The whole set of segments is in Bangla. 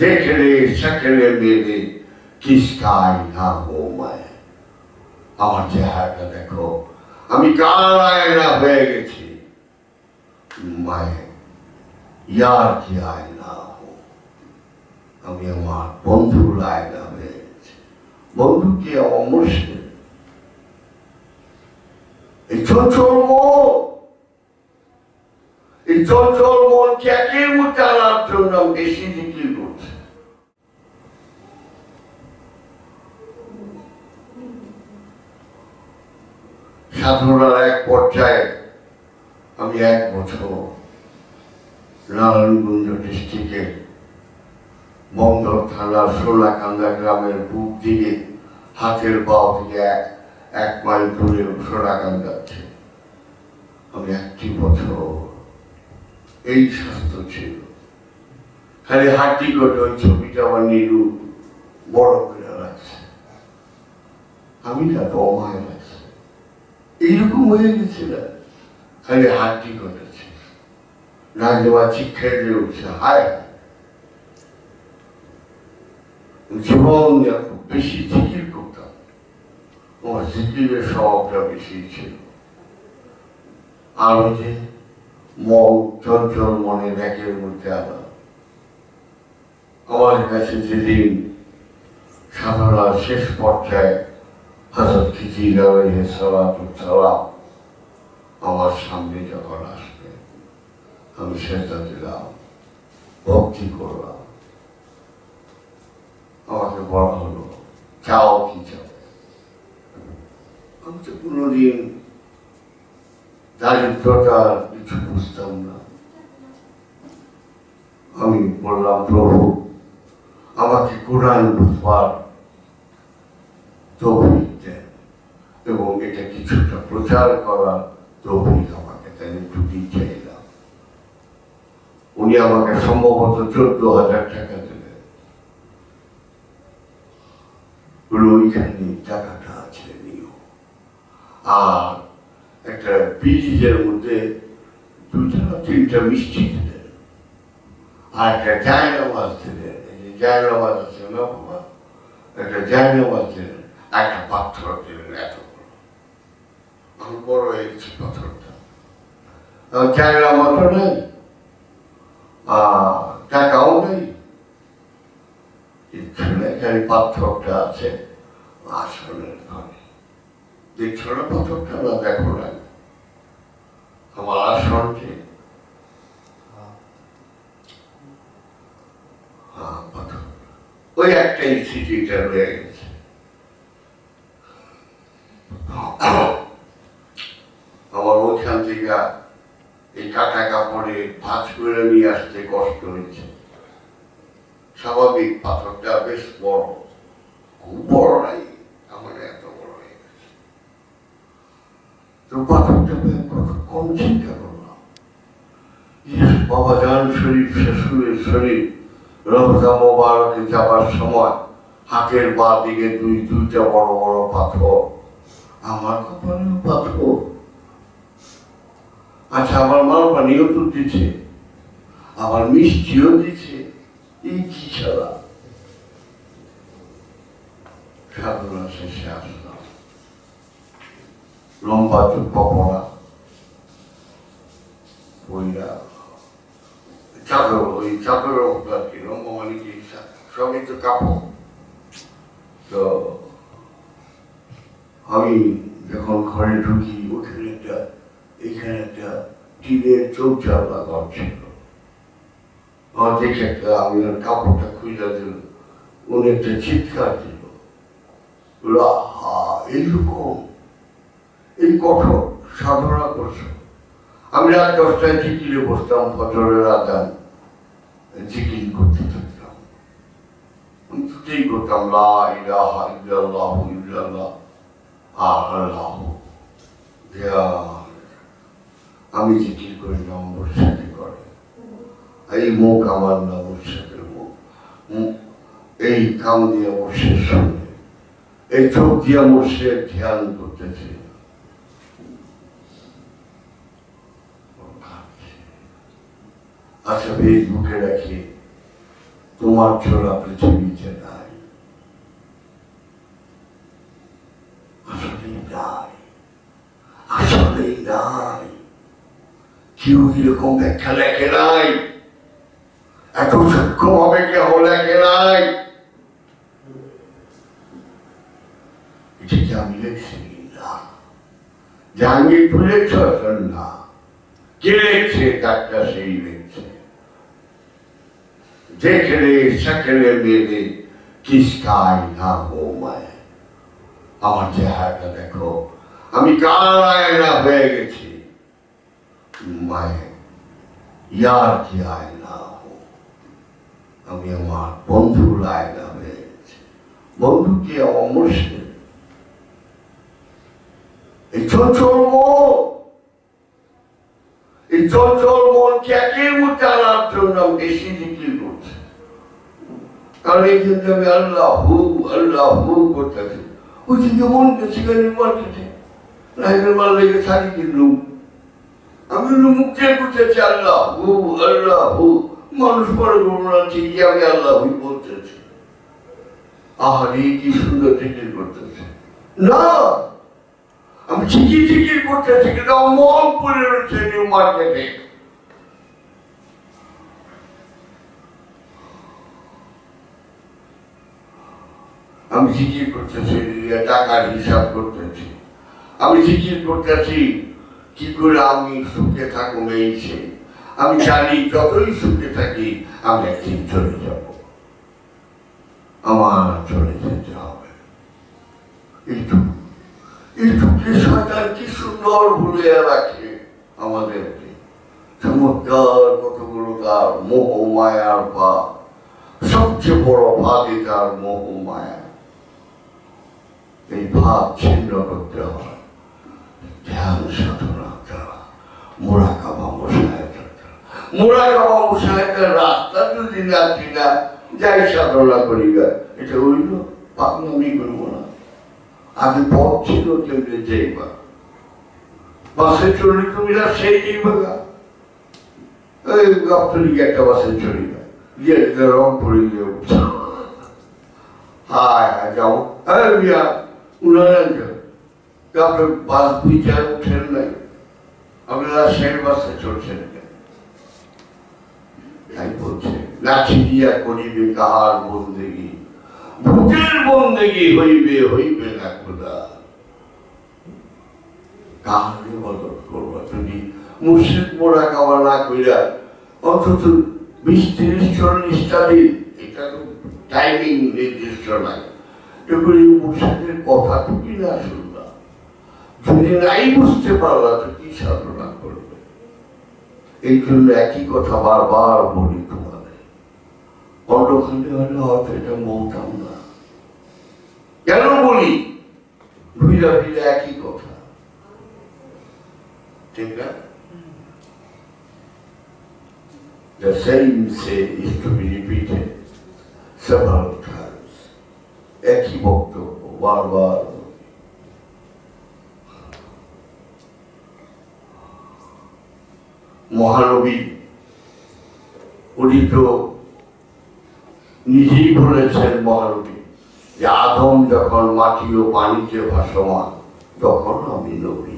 যেখানে সেখানে মেরে কিসকায় না ঘুমায়। আমার চেহারাটা দেখো, আমি কারায়না হয়ে গেছি। মায়ে, ইয়ার কি আয়না আমি আমার বন্ধুর আয়না হয়ে গেছি। বন্ধু কি? অমর এই ছোট এই চঞ্চল মন ক্যাকের মধ্যে আনার জন্য বেশি জিকির করছি। সাধনার এক পর্যায়ে আমি এক বছর নারায়ণগঞ্জ ডিস্ট্রিক্টের বন্দর থানার সোনাকান্দা গ্রামের বুক দিকে হাতের পাও থেকে এক এক মাইল দূরে সোনাকান্দা আছে আমি একটি বছর এই স্বাস্থ্য ছিল। খালি হাঁটি করে ওই ছবিটা আমার নিরু বড় করে রাখছে। আমি না তো অমায় লাগছে। এইরকম হয়ে গেছিল খালি হাঁটি করেছে শিক্ষা দিয়ে উঠছে, হায়। জীবন খুব বেশি জিকির করতাম। আমার জিকিরের স্বভাবটা বেশি ছিল। ওই যে মন চঞ্চল মনে ব্যাগের মধ্যে আনা আমার কাছে যেদিন সাধনা শেষ পর্যায়ে হজরত আমার সামনে যখন আসবে, আমি সেটা দিলাম, ভক্তি করলাম। আমাকে বলা হলো, চাও কি চাও? আমি তো কোনোদিন দারিদ্রতা কিছু বুঝতাম না। আমি বললাম, প্রভু, আমাকে কোরআন বুঝবার তৌফিক দেন এবং এটা কিছুটা প্রচার করার তৌফিক আমাকে দেন, একটু চাইলাম উনি আমাকে সম্ভবত চোদ্দ হাজার টাকা দিলেন ওইখানে টাকাটা আছে, নিও। আর একটা ব্রিজের মধ্যে দুইটা না তিনটা মিষ্টি দিলেন আর একটা জায়নামাজ দিলেন এই যে জায়নামাজ আছে না একটা জায়নামাজ দিলেন একটা পাথর দিলেন এত বড়। আমি বড় হয়ে গেছি পাথরটা। জায়নামাজও নেই। আর টাকাও নেই। খালি পাথরটা আছে। ঘরে দেখছ না পাথরটা? না দেখো না। আমার আসনটি ওই একটাই স্মৃতিটা রয়ে গেছে আমার ওইখান থেকে এই কাটা কাপড়ে ভাঁজ করে নিয়ে আসতে কষ্ট হয়েছে স্বাভাবিক পাথরটা বেশ বড় খুব বড় নাই আমার এত বড় হয়ে গেছে তো পাথরটা আমি কতক্ষণ চিন্তা করলাম ইস, বাবা জান শরীফ শ্বশুরের শরীফ রমজা মোবারকে যাবার সময় হাতের বা দিকে দুই দুইটা বড় বড় পাথর। আমার কপালেও পাথর। আচ্ছা আমার মা পানিও তো দিচ্ছে আবার মিষ্টিও দিচ্ছে এই কি ছাড়া সাধনা শেষে আসলাম। লম্বা চুপ্পা পড়া বইরা চাদর ওই কি সবই তো কাপড় তো আমি যখন ঘরে ঢুকি ওখানে একটা, এখানে একটা টিনের চৌচার লাগানো ছিল। আমার দেখে একটা আমি কাপড়টা খুঁজে উনি একটা চিৎকার দিল। এইরকম এই কঠোর সাধনা করছ আমি রাত দশটায় জিকিরে বসতাম ফজরের আদান জিকির করতে থাকতাম। দুটোই করতাম, লা ইলাহা ইল্লাল্লাহু। আমি জিকির করিলাম মুর্শিদি করে। এই মুখ আমার না মুর্শিদের মুখ। মুখ এই কাম দিয়ে মুর্শিদ শুনে। এই চোখ দিয়ে মুর্শিদ ধ্যান করতেছে। আচ্ছা ফেসবুকে রাখি। তোমার ছোড়া পৃথিবীতে নাই, আসলেই নাই। কেউ এরকম ব্যাখ্যা লেখে নাই। এত সূক্ষ্মভাবে কেউ লেখে নাই। এটাকে আমি লিখছি না? জাহাঙ্গীর ভুলেছ না। কে লিখছে কাজটা সেই লিখছে। দেখলে সকলে মেরে কিসকাই না হো মায় আমার চেহারাটা দেখো, আমি কার হয়ে গেছি। মায় ইয়ার কি আয়না আমি আমার বন্ধুর আয়না হয়ে গেছি। বন্ধু কি মুশকিল এই চঞ্চল মন। এই চঞ্চল মনকে একের মধ্যে আনার জন্য আমি বেশি জিকির এই আমি আল্লাহ হু আল্লাহ হু ওই গেছে গাড়ির মার্কেটে লাইনের মাল লেগে কিনলুম আমি আল্লাহ হু আল্লাহ হু মানুষ পরে ঠিকই আমি আল্লাহ আহারে, কি সুন্দর জিকির করতেছে। না, আমি ঠিকই ঠিকই করতেছি, কিন্তু মন পড়ে রয়েছে নিউ মার্কেটে। আমি জিকির করতেছি টাকার হিসাব করতেছি। আমি জিকির করতেছি, কি করে আমি সুখে এই সে আমি জানি যতই সুখে থাকি, আমি একদিন চলে যাব। আমার চলে যেতে হবে। একটু একটুকে শয়তান কি সুন্দর ভুলে রাখে আমাদেরকে। চমৎকার কতগুলো তার মোহ মায়ার বা সবচেয়ে বড় ভাগে তার মোহ মায়া। এই ভাব ছিন্ন করতে হয়। ধ্যান সাধনা দ্বারা মোরা কাবা মশায়তের দ্বারা মোরা কাবা মশায়তের রাস্তা যদি না চিনা, যাই সাধনা করি এটা হইল পাকনামি করব না। আগে পথ ছিল কেমনে যাইবা বাসে চললে তুমি না একটা বাসে চলি গা। গিয়ে রং পড়ে গিয়ে হায় হায়, যাও। উনারা যাও আপনার বাস বুঝে উঠেন নাই, আপনারা সেই বাসে চলছেন তাই বলছে, লাঠি দিয়া করিবে কাহার বন্দেগি, ভূতের বন্দেগি হইবে হইবে না খোদা। কাহার ইবাদত করবা যদি মুর্শিদ মোড়া খাওয়া না কইরা অন্তত বিশ তিরিশ চল্লিশ দিন এটা তো টাইমিং নির্দিষ্ট নাই। এগুলি মুর্শিদের কথা তুমি না শুনবা যদি নাই বুঝতে পারলা তো কি সাধনা করবে। এই জন্য একই কথা বারবার বলি তোমাদের। অন্যখানে হলে হয়তো এটা বলতাম না। কেন বলি? ভিড়া ভিড়া একই কথা। ঠিক না? The same say is to be repeated several বারবার মহানবী উনি তো নিজেই বলেছেন মহানবী যে আদম যখন মাটি ও পানিতে ভাসমান, তখন আমি নবী।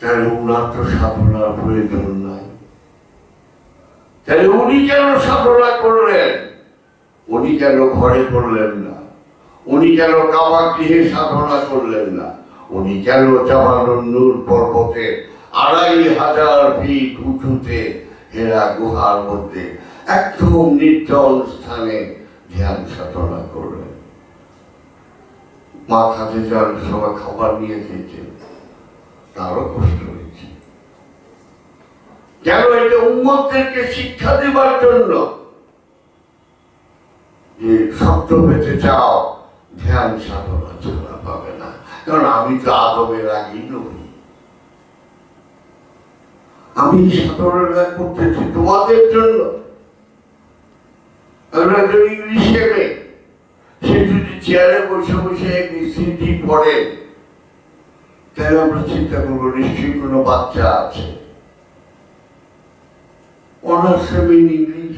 তাহলে উনার তো সাধনার প্রয়োজন নাই। তাহলে উনি কেন সাধনা করলেন? উনি কেন ঘরে করলেন না? উনি কেন কাবা গৃহে সাধনা করলেন না, উনি কেন জামানুর পর্বতে আড়াই হাজার ফিট উঁচুতে হেরা গুহার মধ্যে একদম নির্জন স্থানে ধ্যান সাধনা করলেন। মা খাতে যান সবাই খাবার নিয়ে খেয়েছেন তারও কষ্ট হয়েছে। কেন এটা উন্মতদেরকে শিক্ষা দেবার জন্য যে শব্দ পেতে চাও ধ্যান সাধনা ছাড়া পাবে না। কারণ আমি তো আদমের আগেই নবী আমি সাধনা করতেছি তোমাদের জন্য। আমরা যদি ইংলিশে সে যদি চেয়ারে বসে বসে সিটি পড়ে, তাহলে আমরা চিন্তা করব, নিশ্চয়ই কোনো বাচ্চা আছে। অনার্স ইংলিশ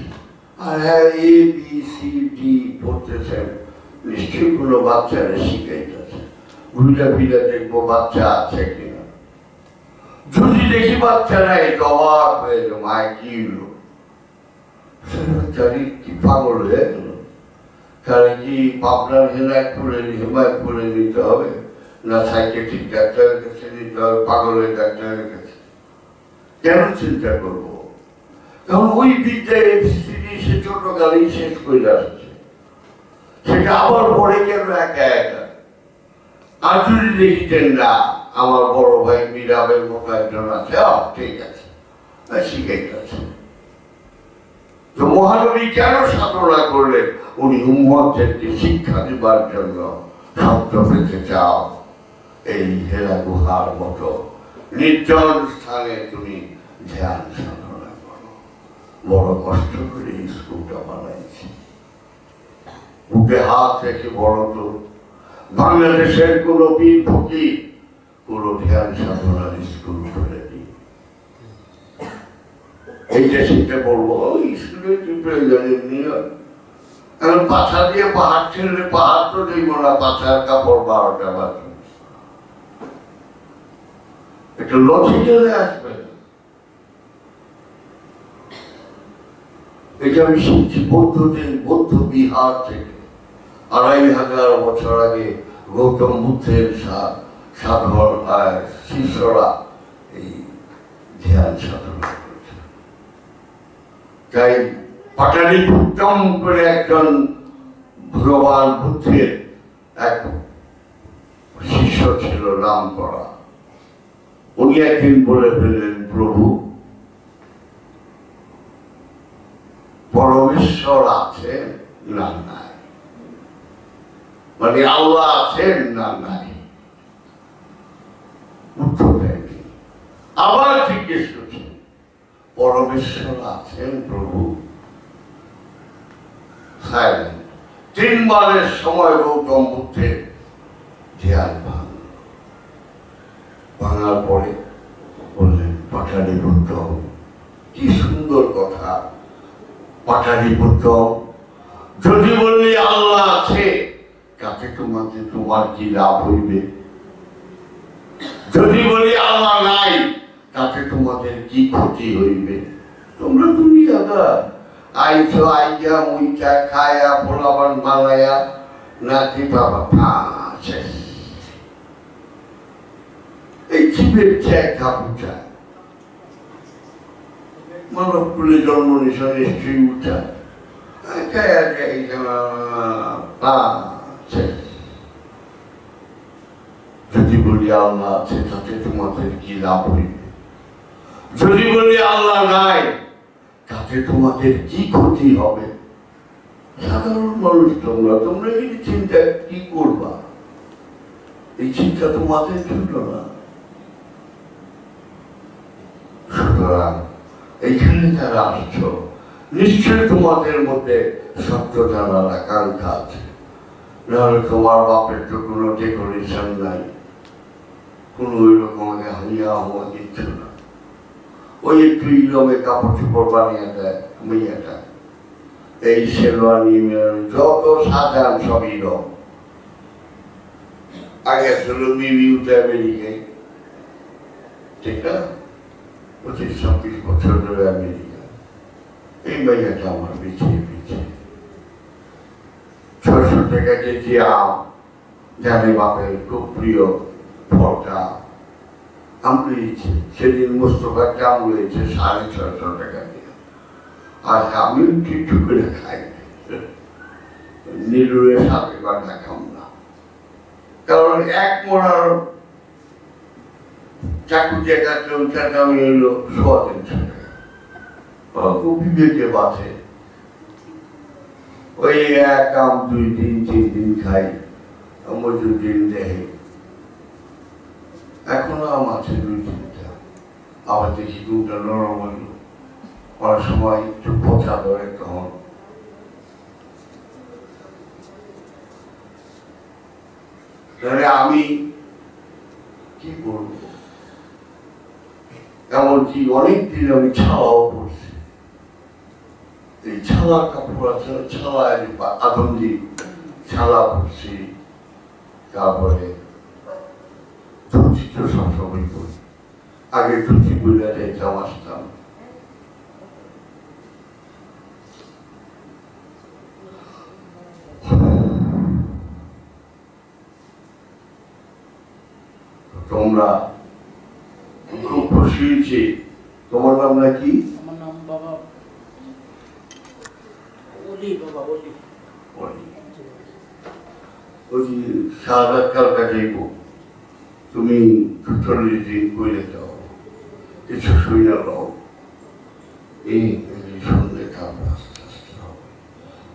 আর হ্যাঁ এ বি সি ডি পড়তেছেন নিশ্চয়ই কোনো বাচ্চারা শিখাইতেছে। ঘুরে ফিরে দেখব বাচ্চা আছে কিনা। যদি দেখি বাচ্চা নাই তো অবাক হয়ে যাব, মায়, কি হলো? সেক্রেটারি কি পাগল হয়ে গেল। তাহলে কি পাবনার হেনায়তপুরে হেমায়তপুরে নিতে হবে না সাইকেট্রিক ডাক্তারের কাছে নিতে হবে, পাগলের ডাক্তারের কাছে? কেন চিন্তা করব? কারণ ওই বিদ্যা এফসিডি সে ছোটকালেই শেষ করে আসছে। সেটা আবার একা একা? না, আমার বড় ভাই মিরাবের মতো একজন আছে ঠিক আছে। তো মহানবী কেন সাধনা করলেন? উনি উম্মতদেরকে শিক্ষা দিবার জন্য শব্দ পেতে চাও। এই হেরা গুহার মতো নির্জন স্থানে তুমি ধ্যান সাধনা করো। বড় কষ্ট করে স্কুলটা বানাইছি। বুকে হাত রেখে বড় তো বাংলাদেশের কোন পীর ফকির কোন ধ্যান সাধনার স্কুল খুলে স্কুলে কি প্রয়োজন এমনি। পাছা দিয়ে পাহাড় ঠেললে পাহাড় তো দেখব না পাছার কাপড় বারোটা লজিক্যালে আসবে। এটা আমি শিখছি বৌদ্ধদের বৌদ্ধ বিহার থেকে। আড়াই হাজার বছর আগে গৌতম বুদ্ধের সাধন শিষ্যরা এই ধ্যান সাধনা করেছে তাই পাটালি উত্তম করে একজন ভগবান বুদ্ধের এক শিষ্য ছিল, নাম করা। উনি একদিন বলে ফেললেন, প্রভু, পরমেশ্বর আছেন না নাই মানে আল্লাহ আছেন না নাই? উত্তর দেয়নি। আবার জিজ্ঞেস করছেন, পরমেশ্বর আছেন প্রভু? তিনবারের সময় গৌতম বুদ্ধের ধ্যান ভাঙল। ভাঙার পরে বললেন পাঠানি বুদ্ধ কি সুন্দর কথা। পাঠানি বুদ্ধ যদি বললি আল্লাহ আছে তাতে তোমাকে তোমার কি লাভ হইবে যদি বলি আল্লাহ নাই তাতে তোমাদের কি ক্ষতি হইবে তোমরা দুনিয়াটা আইছো আইয়া মুইটা খায়া বাবা পাঁচে এই জীবের মানব কুলে জন্ম নিশন স্ত্রী উঠা যদি বলি আল্লাহ আছে তাতে তোমাদের কি লাভ হইবে যদি বলি আল্লাহ নাই, তাতে তোমাদের কি ক্ষতি হবে? সাধারণ মানুষ তোমরা তোমরা এই চিন্তা কি করবা? এই চিন্তা তোমাদের জন্য না। সুতরাং এইখানে যারা আসছো নিশ্চয় তোমাদের মধ্যে সত্য জানার আকাঙ্ক্ষা আছে। নাহলে তোমার বাপের তো কোনো ডেকোরেশন নাই। কোনো ওই রকম হাইয়া হওয়া কিচ্ছু না। ওই একটু ইলমে কাপড় চোপড় বানিয়ে দেয় মেয়েটা এই শেরওয়ানি যত সাজান সব ইলম আগে ছিল মিমি উঠে আমেরিকায়। ঠিক না? পঁচিশ, ছাব্বিশ বছর ধরে আমেরিকা। এই মেয়েটা আমার পিছিয়ে পিছিয়ে। ছশো টাকা কেজি আম, জানে বাপের খুব প্রিয়। ফলটা আম সেদিন দাম রয়েছে সাড়ে ছশো টাকা দিয়ে। আর কিছু করে খাই। সাথে কথা খাম না কারণ এক মোড়ার চাকু হলো সোয়া তিনশো টাকা। বিবেকে বাঁচে ওই এক আম দুই দিন, তিন দিন খাই। মজুর দিন দেয় এখনও আমার দুই তিনটা আবার দেখি দুটা নরম অনেক সময় একটু পচা ধরে তখন। আমি কি করব? এমনকি অনেক দিন আমি ছাওয়াও পড়ছি। এই ছালা কাপড় আছে ছালায় আদম দি ছালা পরছি। তারপরে সবসময় করি। আগে ধুতি বইলা যাইতাম আসতাম। তোমরা খুব খুশি হয়েছি তোমার নাম নাকি? আমার নাম বাবা অলি বাবা ওই যে সাদা কালকা যাইব তুমি চল্লিশ দিন করে যাও কিছু শুয়ে লও। এই সঙ্গে খাবার আস্তে আস্তে হবে।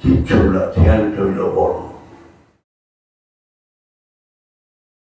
কিচ্ছু না, ধ্যান টইল বড়